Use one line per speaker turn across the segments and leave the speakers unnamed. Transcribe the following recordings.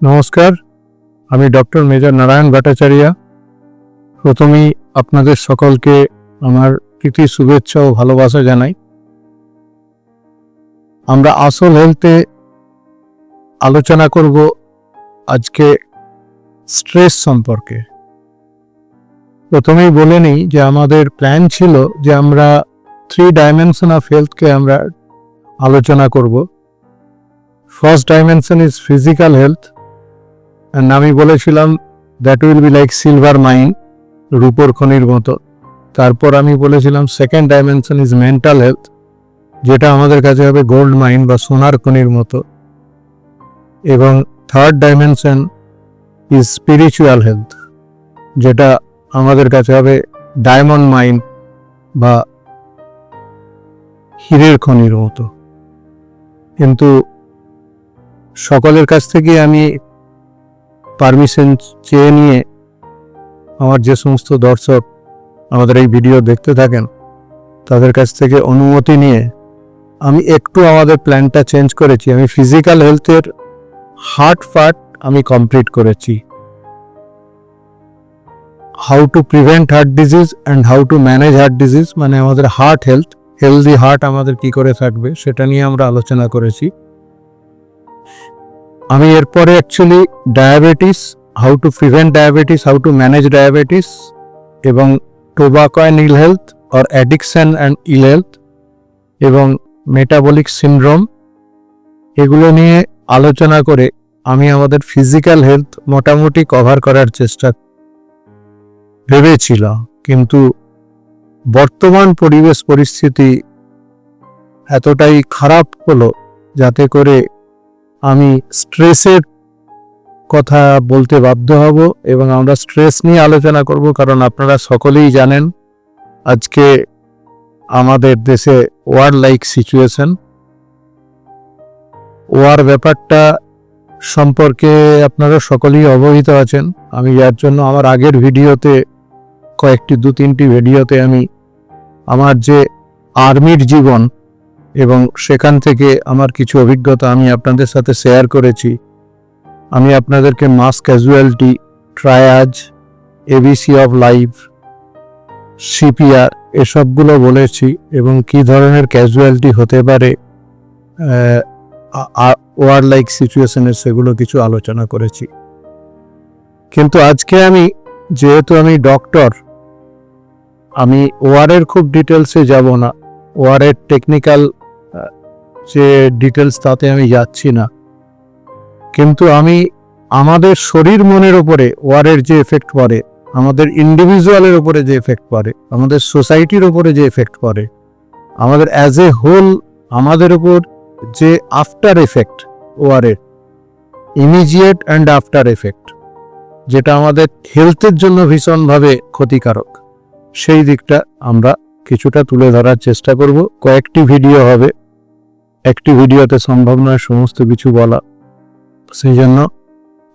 নমস্কার, আমি doctor major Narayan Bhattacharya. প্রথমেই আপনাদের সকলকে আমার প্রীতি, শুভেচ্ছা ও ভালোবাসা জানাই। আমরা আসল হেলথে আলোচনা করব আজকে স্ট্রেস সম্পর্কে। প্রথমেই বলে নিই যে আমাদের প্ল্যান ছিল যে আমরা থ্রি ডাইমেনশন অফ হেলথকে আমরা আলোচনা করব। First dimension is physical health and আমি বলেছিলাম that will be like silver mine রূপোর খনির মতো। তারপর আমি বলেছিলাম second dimension is mental health যেটা আমাদের কাছে হবে গোল্ড মাইন বা সোনার খনির মতো। এবং third dimension is spiritual health যেটা আমাদের কাছে হবে ডায়মন্ড মাইন বা হীরের খনির মতো। কিন্তু সকলের কাছ থেকে আমি পারমিশন চেয়ে নিয়ে আমার যে সমস্ত দর্শক আমাদের এই ভিডিও দেখতে থাকেন, তাদের কাছ থেকে অনুমতি নিয়ে আমি একটু আমাদের প্ল্যানটা চেঞ্জ করেছি। আমি ফিজিক্যাল হেলথের হার্ট পার্ট আমি কমপ্লিট করেছি। How to prevent heart disease and how to manage heart disease মানে আমাদের হার্ট হেলথ হেলদি হার্ট আমাদের কি করে থাকবে সেটা নিয়ে আমরা আলোচনা করেছি। আমি এরপরে actually diabetes how to prevent diabetes how to manage diabetes এবং tobacco and ill health or addiction and ill health এবং মেটাবলিক সিনড্রোম এগুলো নিয়ে আলোচনা করে আমি আমাদের ফিজিক্যাল হেলথ মোটামুটি কভার করার চেষ্টা ভেবেছিলাম। কিন্তু বর্তমান পরিবেশ পরিস্থিতি এতটাই খারাপ হলো যাতে করে আমি স্ট্রেসের কথা বলতে বাধ্য হব এবং আমরা স্ট্রেস নিয়ে আলোচনা করব, কারণ আপনারা সকলেই জানেন আজকে আমাদের দেশে ওয়ার লাইক সিচুয়েশন ওয়ার ব্যাপারটা সম্পর্কে আপনারা সকলেই অবহিত আছেন। আমি যার জন্য আমার আগের ভিডিওতে, কয়েকটি দু তিনটি ভিডিওতে আমি আমার যে আর্মির জীবন এবং সেখান থেকে আমার কিছু অভিজ্ঞতা আমি আপনাদের সাথে শেয়ার করেছি। আমি আপনাদেরকে mass casualty triage ABC of life CPR এসবগুলো বলেছি এবং কি ধরনের ক্যাজুয়ালিটি হতে পারে ওয়ার লাইক সিচুয়েশনের সেগুলো কিছু আলোচনা করেছি। কিন্তু আজকে আমি, যেহেতু আমি ডক্টর আমি ওয়ারের খুব ডিটেলসে যাব না। ওয়ারের টেকনিক্যাল যে ডিটেলস তাতে আমি যাচ্ছি না। কিন্তু আমি আমাদের শরীর মনের ওপরে ওয়ারের যে এফেক্ট পড়ে, আমাদের ইন্ডিভিজুয়ালের ওপরে যে এফেক্ট পড়ে, আমাদের সোসাইটির ওপরে যে এফেক্ট পড়ে, আমাদের অ্যাজ এ হোল আমাদের ওপর যে আফটার এফেক্ট ওয়ারের ইমিডিয়েট অ্যান্ড আফটার এফেক্ট যেটা আমাদের হেলথের জন্য ভীষণভাবে ক্ষতিকারক। সেই দিকটা আমরা কিছুটা তুলে ধরার চেষ্টা করব। কয়েকটি ভিডিও হবে। একটি ভিডিওতে সম্ভব নয় সমস্ত কিছু বলা। সেই জন্য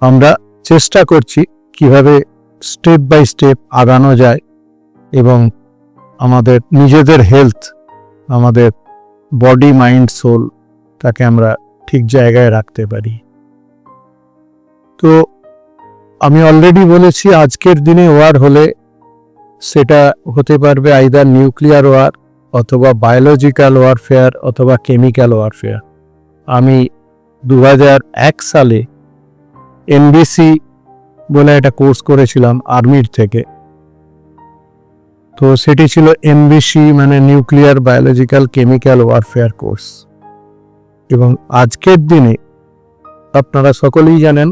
আমরা চেষ্টা করছি কীভাবে স্টেপ বাই স্টেপ আগানো যায় এবং আমাদের নিজেদের হেলথ আমাদের বডি মাইন্ড সোল তাকে আমরা ঠিক জায়গায় রাখতে পারি। তো আমি অলরেডি বলেছি আজকের দিনে ওয়ার হলে সেটা হতে পারবে আইদার নিউক্লিয়ার ওয়ার অথবা বায়োলজিক্যাল ওয়ারফেয়ার অথবা কেমিক্যাল ওয়ারফেয়ার আমি দু এক সালে এনবিসি বলে একটা কোর্স করেছিলাম আর্মির থেকে। তো সেটি ছিল এমবিসি মানে nuclear biological chemical warfare course এবং আজকের দিনে আপনারা সকলেই জানেন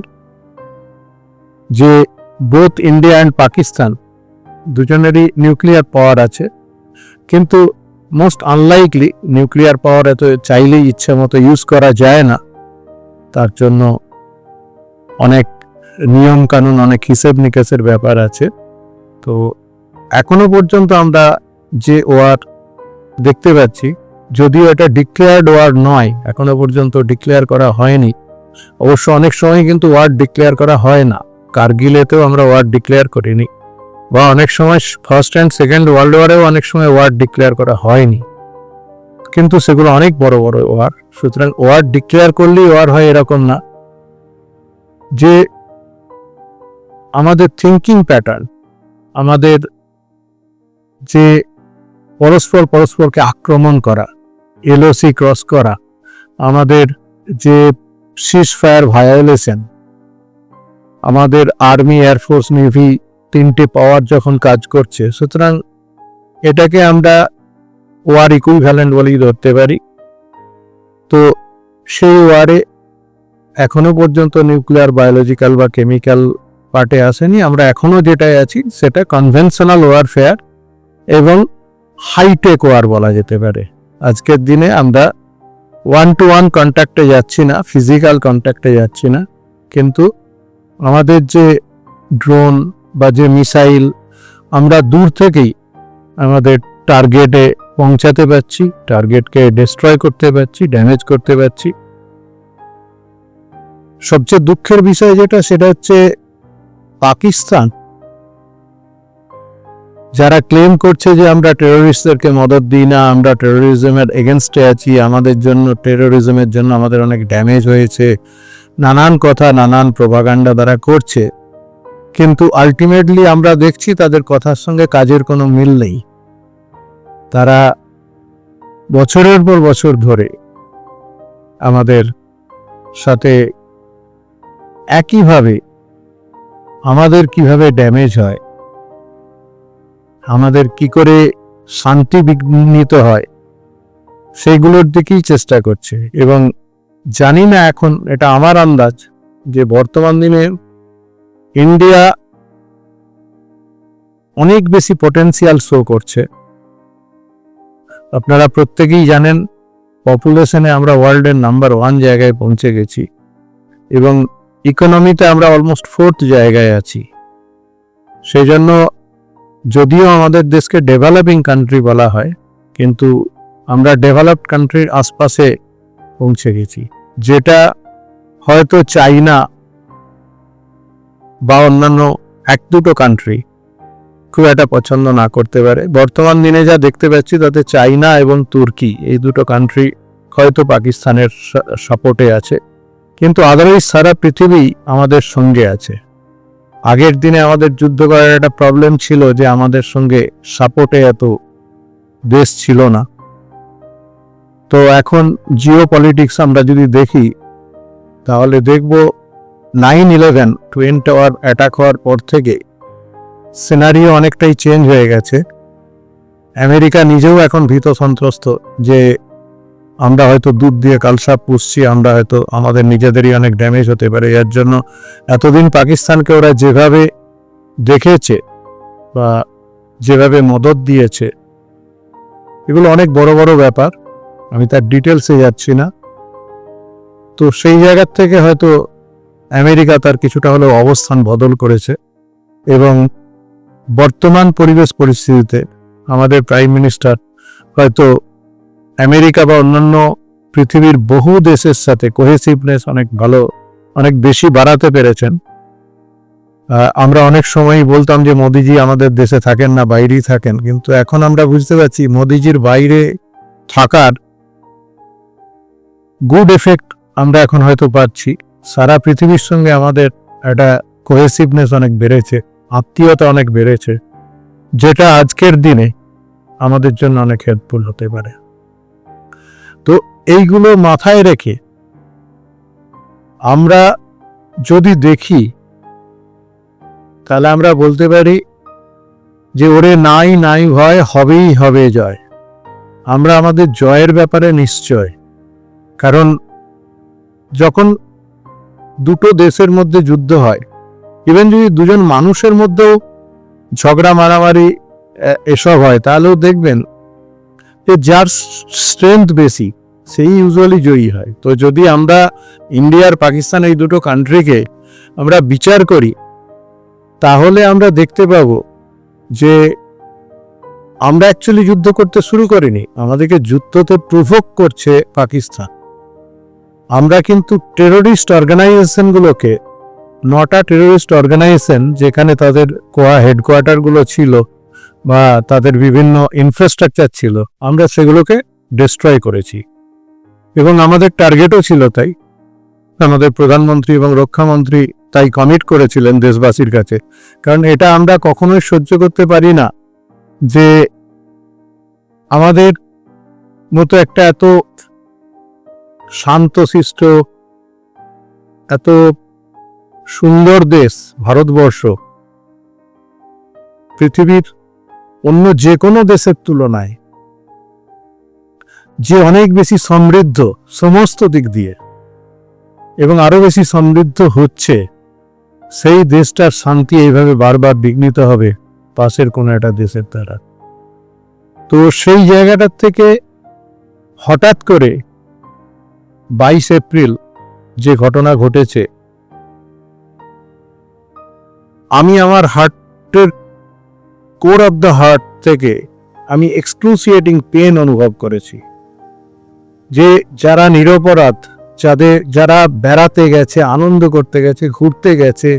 যে বোথ ইন্ডিয়া অ্যান্ড পাকিস্তান দুজনেরই নিউক্লিয়ার পাওয়ার আছে। কিন্তু মোস্ট আনলাইকলি নিউক্লিয়ার পাওয়ার এত চাইলেই ইচ্ছে মতো ইউজ করা যায় না। তার জন্য অনেক নিয়ম কানুন, অনেক হিসেব নিকেশের ব্যাপার আছে। তো এখনও পর্যন্ত আমরা যে ওয়ার দেখতে পাচ্ছি, যদিও এটা ডিক্লেয়ার্ড ওয়ার নয়, এখনও পর্যন্ত ডিক্লেয়ার করা হয়নি। অবশ্য অনেক সময় কিন্তু ওয়ার ডিক্লেয়ার করা হয় না। কার্গিলেতেও আমরা ওয়ার ডিক্লেয়ার করিনি। বা অনেক সময় ফার্স্ট অ্যান্ড সেকেন্ড ওয়ার্ল্ড ওয়ারেও অনেক সময় ওয়ার ডিক্লেয়ার করা হয়নি। কিন্তু সেগুলো অনেক বড় বড় ওয়ার সুতরাং ওয়ার ডিক্লেয়ার করলেই ওয়ার হয় এরকম না। যে আমাদের থিঙ্কিং প্যাটার্ন আমাদের যে পরস্পর পরস্পরকে আক্রমণ করা এলওসি ক্রস করা, আমাদের যে সিজ ফায়ার ভায়োলেশন আমাদের আর্মি এয়ারফোর্স নেভি তিনটে পাওয়ার যখন কাজ করছে, সুতরাং এটাকে আমরা ওয়ার ইকুইভ্যালেন্ট বলেই ধরতে পারি। তো সেই ওয়ারে এখনও পর্যন্ত নিউক্লিয়ার বায়োলজিক্যাল বা কেমিক্যাল পার্টে আসেনি। আমরা এখনও যেটাই আছি, সেটা কনভেনশনাল ওয়ারফেয়ার এবং হাইটেক ওয়ার বলা যেতে পারে। আজকের দিনে আমরা ওয়ান টু ওয়ান কন্ট্যাক্টে যাচ্ছি না ফিজিক্যাল কন্ট্যাক্টে যাচ্ছি না। কিন্তু আমাদের যে ড্রোন বা যে মিসাইল আমরা দূর থেকেই আমাদের টার্গেটে পৌঁছাতে পারছি, টার্গেটকে ডিস্ট্রয় করতে পারছি ড্যামেজ করতে পারছি। সবচেয়ে দুঃখের বিষয় যেটা, সেটা হচ্ছে পাকিস্তান। যারা ক্লেম করছে যে আমরা টেরোরিস্টদেরকে মদত দিই না, আমরা টেরোরিজমের এগেনস্টে আছি, আমাদের জন্য টেরোরিজমের জন্য আমাদের অনেক ড্যামেজ হয়েছে, নানান কথা, নানান প্রভাগান্ডা দ্বারা করছে। কিন্তু আলটিমেটলি আমরা দেখছি তাদের কথার সঙ্গে কাজের কোনো মিল নেই। তারা বছরের পর বছর ধরে আমাদের সাথে একইভাবে আমাদের কীভাবে ড্যামেজ হয়, আমাদের কি করে শান্তি বিঘ্নিত হয় সেইগুলোর দিকেই চেষ্টা করছে। এবং জানি না এখন, এটা আমার আন্দাজ, যে বর্তমান দিনে ইন্ডিয়া অনেক বেশি পটেনশিয়াল শো করছে। আপনারা প্রত্যেকেই জানেন পপুলেশনে আমরা ওয়ার্ল্ডের নাম্বার ওয়ান জায়গায় পৌঁছে গেছি এবং ইকোনমিতে আমরা অলমোস্ট ফোর্থ জায়গায় আছি। সেই জন্য যদিও আমাদের দেশকে ডেভেলপিং কান্ট্রি বলা হয়, কিন্তু আমরা ডেভেলপড কান্ট্রির আশপাশে পৌঁছে গেছি। যেটা হয়তো চাইনা বা অন্যান্য এক দুটো কান্ট্রি খুব একটা পছন্দ না করতে পারে। বর্তমান দিনে যা দেখতে পাচ্ছি তাতে চাইনা এবং তুর্কি এই দুটো কান্ট্রি হয়তো পাকিস্তানের সাপোর্টে আছে। কিন্তু আদারওয়াইজ সারা পৃথিবী আমাদের সঙ্গে আছে। আগের দিনে আমাদের যুদ্ধ করার একটা প্রবলেম ছিল যে আমাদের সঙ্গে সাপোর্টে এত দেশ ছিল না। তো এখন জিও পলিটিক্স আমরা যদি দেখি, তাহলে দেখব nine eleven twin tower attack হওয়ার পর থেকে সিনারিও অনেকটাই চেঞ্জ হয়ে গেছে। আমেরিকা নিজেও এখন ভীত সন্ত্রস্ত যে আমরা হয়তো দুধ দিয়ে কালসাপ পুষছি, আমরা হয়তো আমাদের নিজেদেরই অনেক ড্যামেজ হতে পারে। এর জন্য এতদিন পাকিস্তানকে ওরা যেভাবে দেখেছে বা যেভাবে মদত দিয়েছে, এগুলো অনেক বড় বড় ব্যাপার। আমি তার ডিটেলসে যাচ্ছি না। তো সেই জায়গার থেকে হয়তো আমেরিকা তার কিছুটা হলেও অবস্থান বদল করেছে এবং বর্তমান পরিবেশ পরিস্থিতিতে আমাদের প্রাইম মিনিস্টার হয়তো আমেরিকা বা অন্যান্য পৃথিবীর বহু দেশের সাথে কোহেসিভনেস অনেক ভালো, অনেক বেশি বাড়াতে পেরেছেন। আমরা অনেক সময়ই বলতাম যে মোদিজি আমাদের দেশে থাকেন না, বাইরেই থাকেন, কিন্তু এখন আমরা বুঝতে পারছি মোদিজির বাইরে থাকার গুড এফেক্ট আমরা এখন হয়তো পাচ্ছি। সারা পৃথিবীর সঙ্গে আমাদের একটা কোহেসিভনেস অনেক বেড়েছে, আত্মীয়তা অনেক বেড়েছে, যেটা আজকের দিনে আমাদের জন্য অনেক হেল্পফুল হতে পারে। তো এইগুলো মাথায় রেখে আমরা যদি দেখি, তাহলে আমরা বলতে পারি যে ওরে নাই নাই ভয়, হবেই, হবে জয়। আমরা আমাদের জয়ের ব্যাপারে নিশ্চয়। কারণ যখন দুটো দেশের মধ্যে যুদ্ধ হয়। ইভেন যদি দুজন মানুষের মধ্যেও ঝগড়া, মারামারি এসব হয়, তাহলেও দেখবেন যে যার স্ট্রেংথ বেশি, সেই ইউজুয়ালি জয়ী হয়। তো যদি আমরা ইন্ডিয়ার পাকিস্তান এই দুটো কান্ট্রিকে আমরা বিচার করি, তাহলে আমরা দেখতে পাব যে আমরা অ্যাকচুয়ালি যুদ্ধ করতে শুরু করিনি। আমাদেরকে যুদ্ধতে প্রভোগ করছে পাকিস্তান আমরা কিন্তু টেরোরিস্ট অর্গানাইজেশনগুলোকে নটা টেরোরিস্ট অর্গানাইজেশন যেখানে তাদের কোয়া হেডকোয়ার্টারগুলো ছিল বা তাদের বিভিন্ন ইনফ্রাস্ট্রাকচার ছিল, আমরা সেগুলোকে ডিস্ট্রয় করেছি। এবং আমাদের টার্গেটও ছিল তাই। আমাদের প্রধানমন্ত্রী এবং রক্ষামন্ত্রী তাই কমিট করেছিলেন দেশবাসীর কাছে। কারণ এটা আমরা কখনোই সহ্য করতে পারি না যে আমাদের মতো একটা এত শান্তশিষ্ট এত সুন্দর দেশ ভারতবর্ষ। পৃথিবীর অন্য যে কোনো দেশের তুলনায় যে অনেক বেশি সমৃদ্ধ সমস্ত দিক দিয়ে এবং আরও বেশি সমৃদ্ধ হচ্ছে, সেই দেশটার শান্তি এইভাবে বারবার বিঘ্নিত হবে পাশের কোনো একটা দেশের দ্বারা। তো সেই জায়গাটার থেকে হঠাৎ করে বাইশ এপ্রিল যে ঘটনা ঘটেছে। আমি আমার হার্টের কোর অফ দ্য হার্ট থেকে আমি এক্সক্লুসিয়েটিং পেন অনুভব করেছি। যে যারা নিরপরাধ, যাদের, যারা বেড়াতে গেছে, আনন্দ করতে গেছে, ঘুরতে গেছে,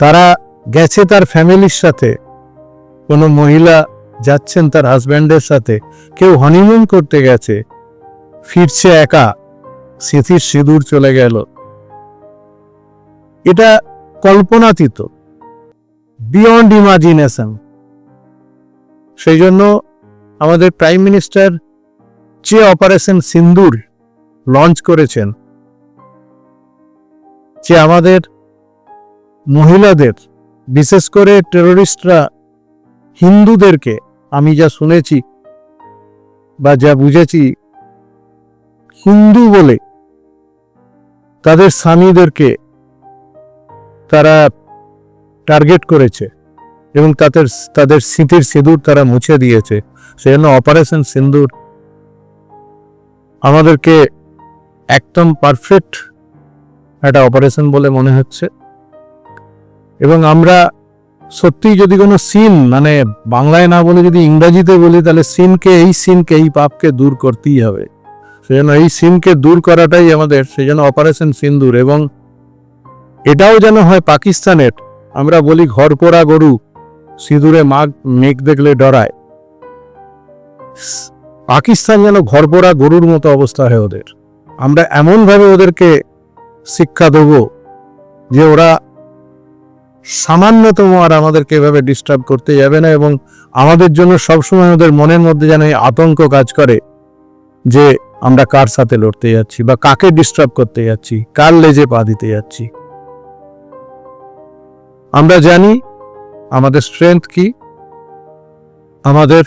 তারা গেছে তার ফ্যামিলির সাথে। কোনো মহিলা যাচ্ছেন তার হাজব্যান্ডের সাথে, কেউ হনিমুন করতে গেছে, ফিরছে একা। স্মৃতির সিঁদুর চলে গেল। এটা কল্পনাতীত বিয়ন্ড ইমাজিনেশন সেই জন্য আমাদের প্রাইম মিনিস্টার যে অপারেশন সিন্দুর লঞ্চ করেছেন, যে আমাদের মহিলাদের, বিশেষ করে টেররিস্টরা হিন্দুদেরকে আমি যা শুনেছি বা যা বুঝেছি হিন্দু বলে তাদের স্বামীদেরকে তারা টার্গেট করেছে এবং তাদের তাদের স্মৃতির সিঁদুর তারা মুছে দিয়েছে। সেজন্য অপারেশন সিন্দুর আমাদেরকে একদম পারফেক্ট একটা অপারেশন বলে মনে হচ্ছে। এবং আমরা সত্যি যদি কোনো সিন মানে বাংলায় না বলে যদি ইংরাজিতে বলি, তাহলে সিনকে, এই সিনকে, এই পাপকে দূর করতেই হবে। সেজন্য এই সিনকে দূর করাটাই আমাদের সেই সেজন্য অপারেশন সিন্দুর এবং এটাও যেন হয় পাকিস্তানের, আমরা বলি ঘর পোড়া গরু, সিঁদুরে মাঘ মেঘ দেখলে ডরায়। পাকিস্তান যেন ঘর পোড়া গরুর মতো অবস্থা হয় ওদের। আমরা এমনভাবে ওদেরকে শিক্ষা দেব যে ওরা সামান্যতম আর আমাদেরকে এভাবে ডিস্টার্ব করতে যাবে না এবং আমাদের জন্য সবসময় ওদের মনের মধ্যে যেন এই আতঙ্ক কাজ করে যে আমরা কার সাথে লড়তে যাচ্ছি বা কাকে ডিস্টার্ব করতে যাচ্ছি, কার লেজে পা দিতে যাচ্ছি? আমরা জানি আমাদের স্ট্রেংথ কি, আমাদের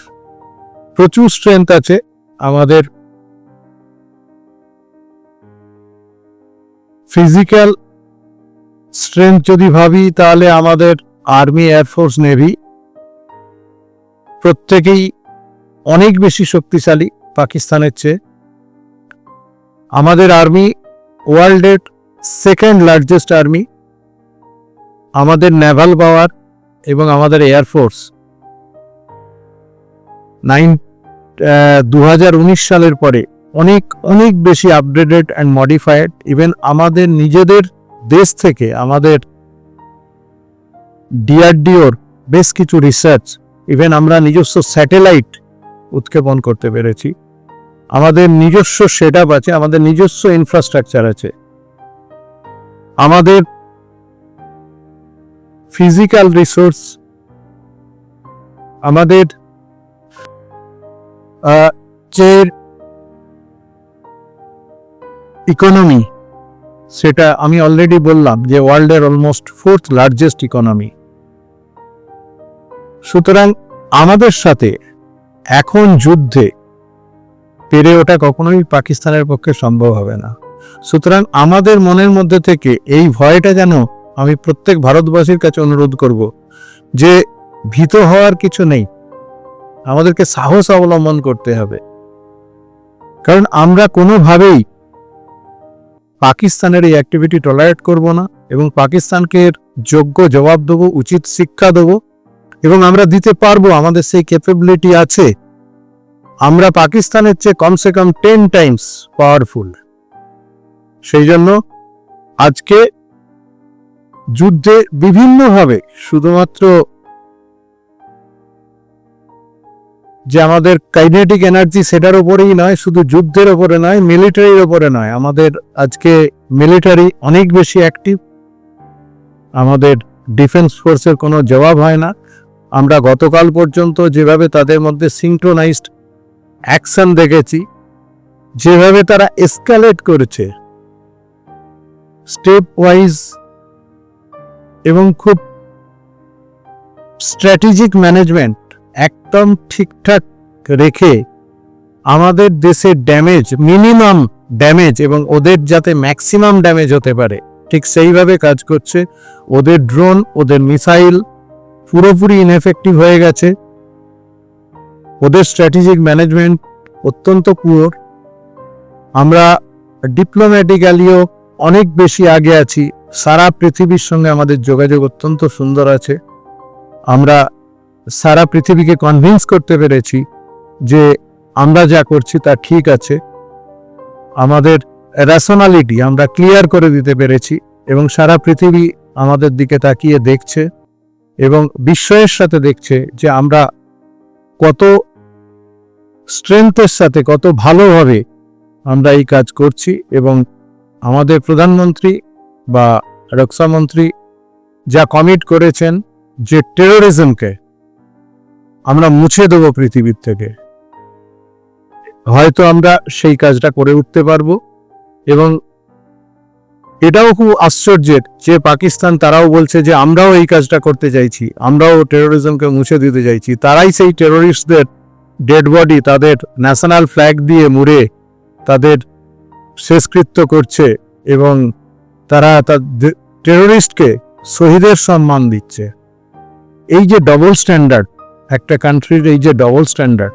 প্রচুর স্ট্রেংথ আছে, আমাদের ফিজিক্যাল স্ট্রেংথ যদি ভাবি, তাহলে আমাদের আর্মি এয়ারফোর্স নেভি প্রত্যেকেই অনেক বেশি শক্তিশালী পাকিস্তানের চেয়ে। আমাদের আর্মি, ওয়ার্ল্ডের সেকেন্ড লার্জেস্ট আর্মি, আমাদের নেভাল পাওয়ার এবং আমাদের এয়ারফোর্স নাইন দু হাজার উনিশ সালের পরে অনেক অনেক বেশি আপডেটেড অ্যান্ড মডিফাইড ইভেন আমাদের নিজেদের দেশ থেকে আমাদের ডিআরডিওর বেশ কিছু রিসার্চ ইভেন আমরা নিজস্ব স্যাটেলাইট উৎক্ষেপণ করতে পেরেছি। আমাদের নিজস্ব সেট আছে, আমাদের নিজস্ব ইনফ্রাস্ট্রাকচার আছে। আমাদের ফিজিক্যাল রিসোর্স আমাদের যে ইকোনমি সেটা আমি অলরেডি বললাম যে ওয়ার্ল্ডের অলমোস্ট ফোর্থ লার্জেস্ট ইকোনমি সুতরাং আমাদের সাথে এখন যুদ্ধে পেরে ওঠা কখনোই পাকিস্তানের পক্ষে সম্ভব হবে না। সুতরাং আমাদের মনের মধ্যে থেকে এই ভয়টা যেন আমি প্রত্যেক ভারতবাসীর কাছে অনুরোধ করব যে, ভীত হওয়ার কিছু নেই। আমাদেরকে সাহস অবলম্বন করতে হবে। কারণ আমরা কোনোভাবেই পাকিস্তানের এই অ্যাক্টিভিটি টলারেট করব না এবং পাকিস্তানকে যোগ্য জবাব দেবো, উচিত শিক্ষা দেবো এবং আমরা দিতে পারব, আমাদের সেই ক্যাপাবিলিটি আছে। আমরা পাকিস্তানের চেয়ে কমসে কম টেন টাইমস পাওয়ারফুল সেই জন্য আজকে যুদ্ধে বিভিন্নভাবে শুধুমাত্র যে আমাদের কাইনেটিক এনার্জি সেটার উপরেই নয়, শুধু যুদ্ধের ওপরে নয় মিলিটারির ওপরে নয়, আমাদের আজকে মিলিটারি অনেক বেশি অ্যাক্টিভ আমাদের ডিফেন্স ফোর্সের কোনো জবাব হয় না। আমরা গতকাল পর্যন্ত যেভাবে তাদের মধ্যে সিঙ্ক্রোনাইজড অ্যাকশন দেখেছি। যেভাবে তারা এসকালেট করেছে। স্টেপ ওয়াইজ এবং খুব স্ট্র্যাটেজিক ম্যানেজমেন্ট একদম ঠিকঠাক রেখে আমাদের দেশের ড্যামেজ মিনিমাম ড্যামেজ এবং ওদের যাতে ম্যাক্সিমাম ড্যামেজ হতে পারে, ঠিক সেইভাবে কাজ করছে। ওদের ড্রোন ওদের মিসাইল পুরোপুরি ইনএফেক্টিভ হয়ে গেছে। ওদের স্ট্র্যাটেজিক ম্যানেজমেন্ট অত্যন্ত পুয়োর আমরা ডিপ্লোম্যাটিক্যালিও অনেক বেশি আগে আছি। সারা পৃথিবীর সঙ্গে আমাদের যোগাযোগ অত্যন্ত সুন্দর আছে। আমরা সারা পৃথিবীকে কনভিন্স করতে পেরেছি যে আমরা যা করছি তা ঠিক আছে। আমাদের রেশনালিটি আমরা ক্লিয়ার করে দিতে পেরেছি এবং সারা পৃথিবী আমাদের দিকে তাকিয়ে দেখছে এবং বিস্ময়ের সাথে দেখছে যে আমরা কত স্ট্রেংথের সাথে কত ভালোভাবে আমরা এই কাজ করছি এবং আমাদের প্রধানমন্ত্রী বা রক্ষামন্ত্রী যা কমিট করেছেন যে টেরোরিজমকে আমরা মুছে দেব পৃথিবীর থেকে। হয়তো আমরা সেই কাজটা করে উঠতে পারব এবং এটাও খুব আশ্চর্যের যে পাকিস্তান তারাও বলছে যে আমরাও এই কাজটা করতে চাইছি, আমরাও টেরোরিজমকে মুছে দিতে চাইছি, তারাই সেই টেরোরিস্টদের ডেড বডি তাদের ন্যাশনাল ফ্ল্যাগ দিয়ে মুড়ে তাদের শেষকৃত্য করছে এবং তারা তাদের টেরোরিস্টকে শহীদের সম্মান দিচ্ছে। এই যে ডবল স্ট্যান্ডার্ড একটা কান্ট্রির এই যে ডবল স্ট্যান্ডার্ড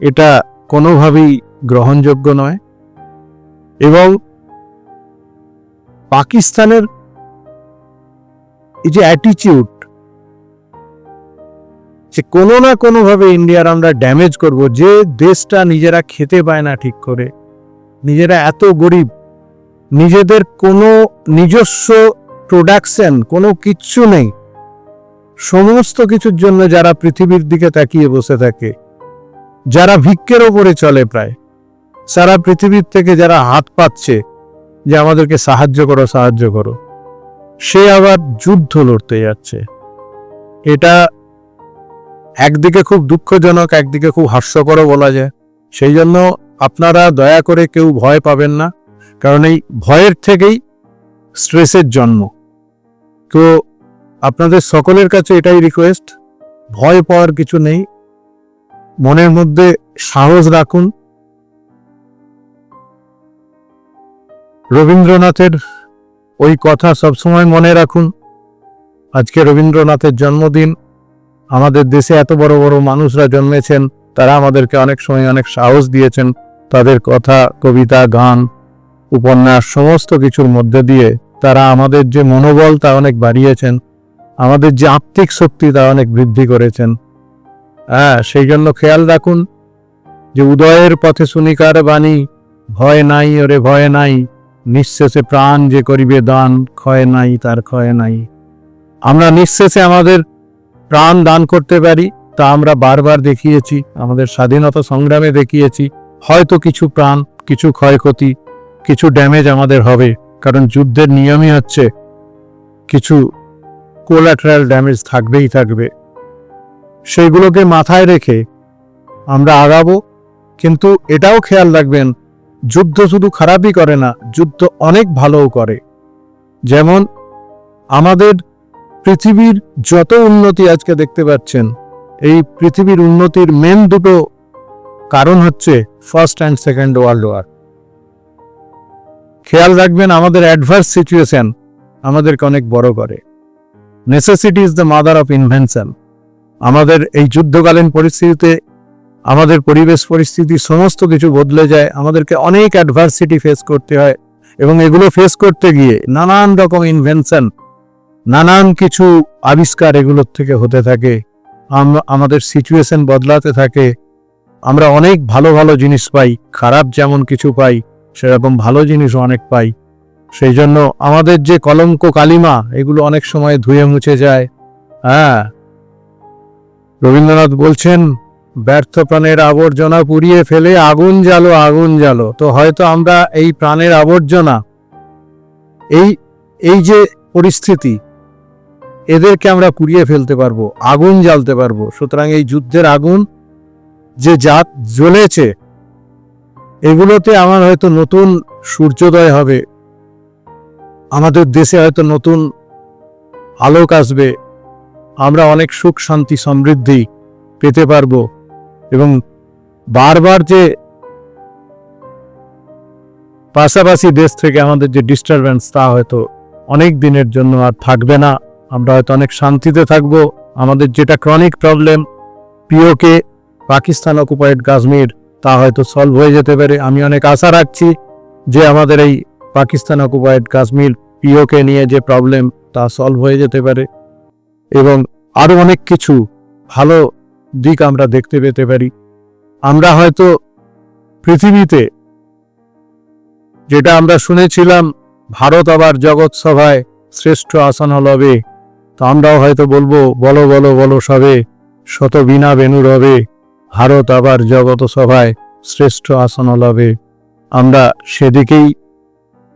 এটা কোনোভাবেই গ্রহণযোগ্য নয় এবং পাকিস্তানের এই যে অ্যাটিটিউড যে কোনো না কোনোভাবে ইন্ডিয়ার আমরা ড্যামেজ করব। যে দেশটা নিজেরা খেতে পায় না ঠিক করে, নিজেরা এত গরিব, নিজেদের কোনো নিজস্ব প্রোডাকশন কোনো কিচ্ছু নেই। সমস্ত কিছুর জন্য যারা পৃথিবীর দিকে তাকিয়ে বসে থাকে, যারা ভিক্ষের ওপরে চলে প্রায়, সারা পৃথিবীর থেকে যারা হাত পাচ্ছে যে আমাদেরকে সাহায্য করো সাহায্য করো, সে আবার যুদ্ধ লড়তে যাচ্ছে। এটা একদিকে খুব দুঃখজনক, একদিকে খুব হাস্যকরও বলা যায়। সেই জন্য আপনারা দয়া করে কেউ ভয় পাবেন না, কারণ এই ভয়ের থেকেই স্ট্রেসের জন্ম। তো আপনাদের সকলের কাছে এটাই রিকোয়েস্ট ভয় পাওয়ার কিছু নেই। মনের মধ্যে সাহস রাখুন। রবীন্দ্রনাথের ওই কথা সবসময় মনে রাখুন। আজকে রবীন্দ্রনাথের জন্মদিন আমাদের দেশে এত বড় বড় মানুষরা জন্মেছেন, তারা আমাদেরকে অনেক সময় অনেক সাহস দিয়েছেন। তাদের কথা, কবিতা, গান, উপন্যাস সমস্ত কিছুর মধ্যে দিয়ে তারা আমাদের যে মনোবল তা অনেক বাড়িয়েছেন। আমাদের যে আত্মিক শক্তি তা অনেক বৃদ্ধি করেছেন। হ্যাঁ সেই জন্য খেয়াল রাখুন যে উদয়ের পথে শুনিকার বাণী, ভয় নাই ওরে, ভয় নাই, নিঃশেষে প্রাণ যে করিবে দান, ক্ষয় নাই তার ক্ষয় নাই। আমরা নিঃশেষে আমাদের প্রাণ দান করতে পারি, তা আমরা বারবার দেখিয়েছি, আমাদের স্বাধীনতা সংগ্রামে দেখিয়েছি। হয়তো কিছু প্রাণ, কিছু ক্ষয়ক্ষতি, কিছু ড্যামেজ আমাদের হবে, কারণ যুদ্ধের নিয়মই হচ্ছে, কিছু কোলাটারাল ড্যামেজ থাকবেই থাকবে। সেইগুলোকে মাথায় রেখে আমরা আগাবো, কিন্তু এটাও খেয়াল রাখবেন, যুদ্ধ শুধু খারাপই করে না, যুদ্ধ অনেক ভালোও করে। যেমন আমাদের পৃথিবীর যত উন্নতি আজকে দেখতে পাচ্ছেন, এই পৃথিবীর উন্নতির মেন দুটো কারণ হচ্ছে first and second world war খেয়াল রাখবেন আমাদের অ্যাডভার্স সিচুয়েশন আমাদেরকে অনেক বড় করে। Necessity is the mother of invention আমাদের এই যুদ্ধকালীন পরিস্থিতিতে আমাদের পরিবেশ পরিস্থিতি সমস্ত কিছু বদলে যায়, আমাদেরকে অনেক অ্যাডভার্সিটি ফেস করতে হয় এবং এগুলো ফেস করতে গিয়ে নানান রকম ইনভেনশন নানান কিছু আবিষ্কার এগুলোর থেকে হতে থাকে। আম- আমাদের সিচুয়েশন বদলাতে থাকে। আমরা অনেক ভালো ভালো জিনিস পাই, খারাপ যেমন কিছু পাই, সেরকম ভালো জিনিসও অনেক পাই। সেই জন্য আমাদের যে কলঙ্ক কালিমা, এগুলো অনেক সময় ধুয়ে মুছে যায়। হ্যাঁ। রবীন্দ্রনাথ বলছেন, ব্যর্থ প্রাণের আবর্জনা পুড়িয়ে ফেলে আগুন জ্বালো আগুন জ্বালো। তো হয়তো আমরা এই প্রাণের আবর্জনা, এই এই যে পরিস্থিতি এদেরকে আমরা পুড়িয়ে ফেলতে পারব, আগুন জ্বালতে পারব। সুতরাং এই যুদ্ধের আগুন যে জাত জ্বলেছে, এগুলোতে আমার হয়তো নতুন সূর্যোদয় হবে। আমাদের দেশে হয়তো নতুন আলোক আসবে। আমরা অনেক সুখ, শান্তি, সমৃদ্ধি পেতে পারব এবং বারবার যে পাশাপাশি দেশ থেকে আমাদের যে ডিস্টারবেন্স তা হয়তো অনেক দিনের জন্য আর থাকবে না। আমরা হয়তো অনেক শান্তিতে থাকব। আমাদের যেটা chronic problem POK, Pakistan occupied Kashmir, তা হয়তো সলভ হয়ে যেতে পারে। আমি অনেক আশা রাখছি যে আমাদের এই পাকিস্তান অকুপাইড কাশ্মীর, পিওকে নিয়ে যে প্রবলেম তা সলভ হয়ে যেতে পারে। এবং আরও অনেক কিছু ভালো দিক আমরা দেখতে পেতে পারি। আমরা হয়তো পৃথিবীতে যেটা আমরা শুনেছিলাম, ভারত আবার জগৎসভায় শ্রেষ্ঠ আসন হবে। তো আমরাও হয়তো বলব, বলো বলো বলো সবে, শত বিনা বেনুর রবে, ভারত আবার জগত সভায় শ্রেষ্ঠ আসন লবে আমরা সেদিকেই,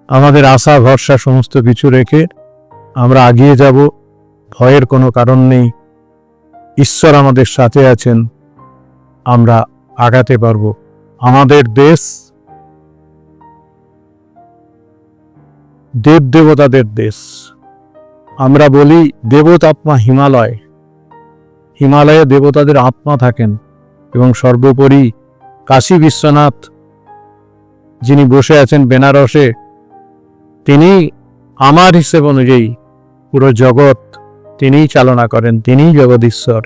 আমাদের আশা, ভরসা সমস্ত কিছু রেখে আমরা এগিয়ে যাব, ভয়ের কোনো কারণ নেই। ঈশ্বর আমাদের সাথে আছেন, আমরা আগাতে পারব। আমাদের দেশ, দেব দেবতাদের দেশ। আমরা বলি দেবতাত্মা হিমালয়। হিমালয়ে দেবতাদের আত্মা থাকেন এবং সর্বোপরি কাশী বিশ্বনাথ, যিনি বসে আছেন বেনারসে, তিনি আমার হিসেব অনুযায়ী পুরো জগৎ তিনিই চালনা করেন, তিনিই জগদীশ্বর,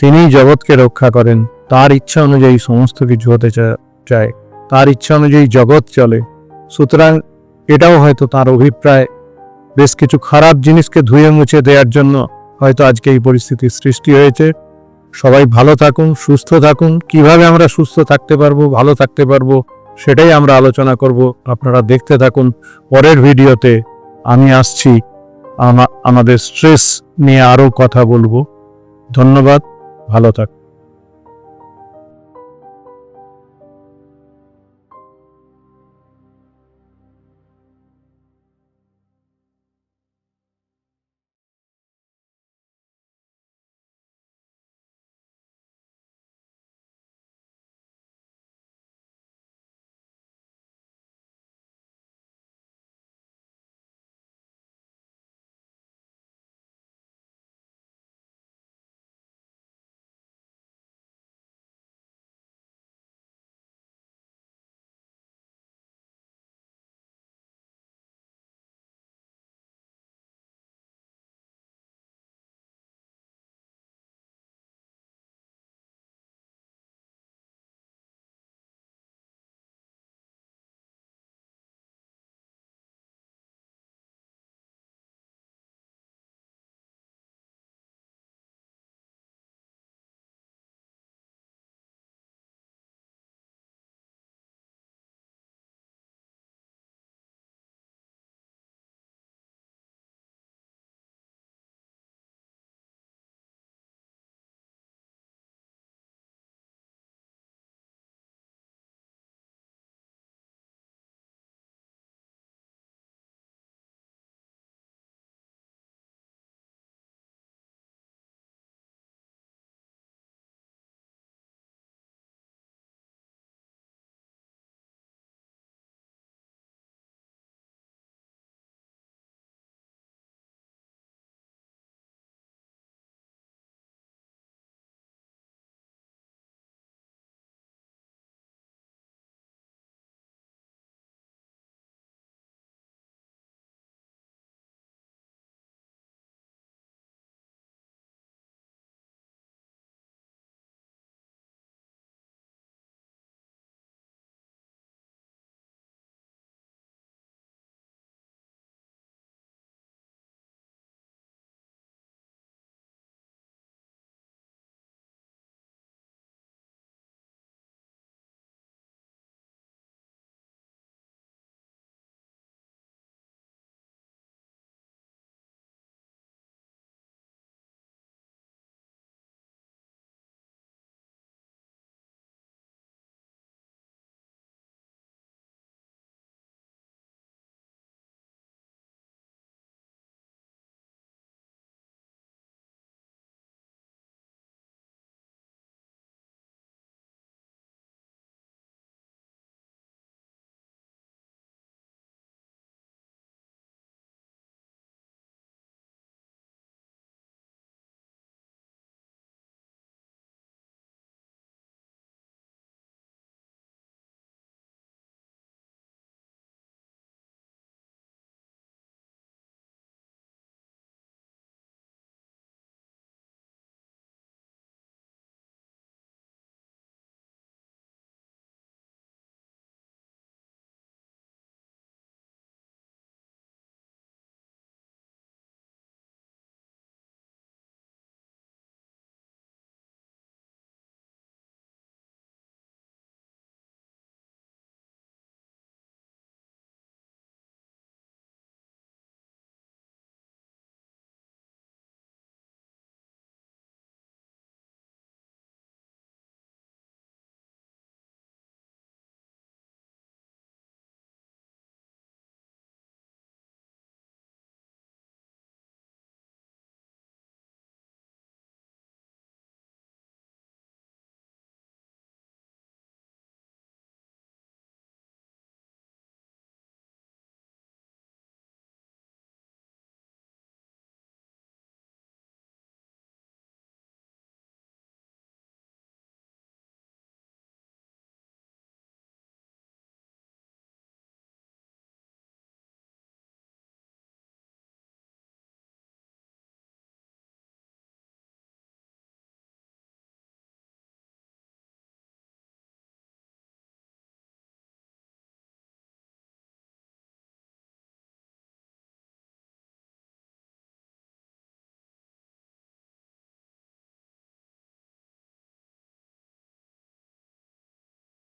তিনিই জগৎকে রক্ষা করেন, তার ইচ্ছা অনুযায়ী সমস্ত কিছু হতে চায়, তার ইচ্ছা অনুযায়ী জগৎ চলে। সুতরাং এটাও হয়তো তার অভিপ্রায় বেশ কিছু খারাপ জিনিসকে ধুয়ে মুছে দেওয়ার জন্য হয়তো আজকে এই পরিস্থিতির সৃষ্টি হয়েছে। সবাই ভালো থাকুন, সুস্থ থাকুন। কীভাবে আমরা সুস্থ থাকতে পারব, ভালো থাকতে পারব, সেটাই আমরা আলোচনা করব। আপনারা দেখতে থাকুন। পরের ভিডিওতে আমি আসছি। আমাদের স্ট্রেস নিয়ে আরও কথা বলব। ধন্যবাদ। ভালো থাকুন।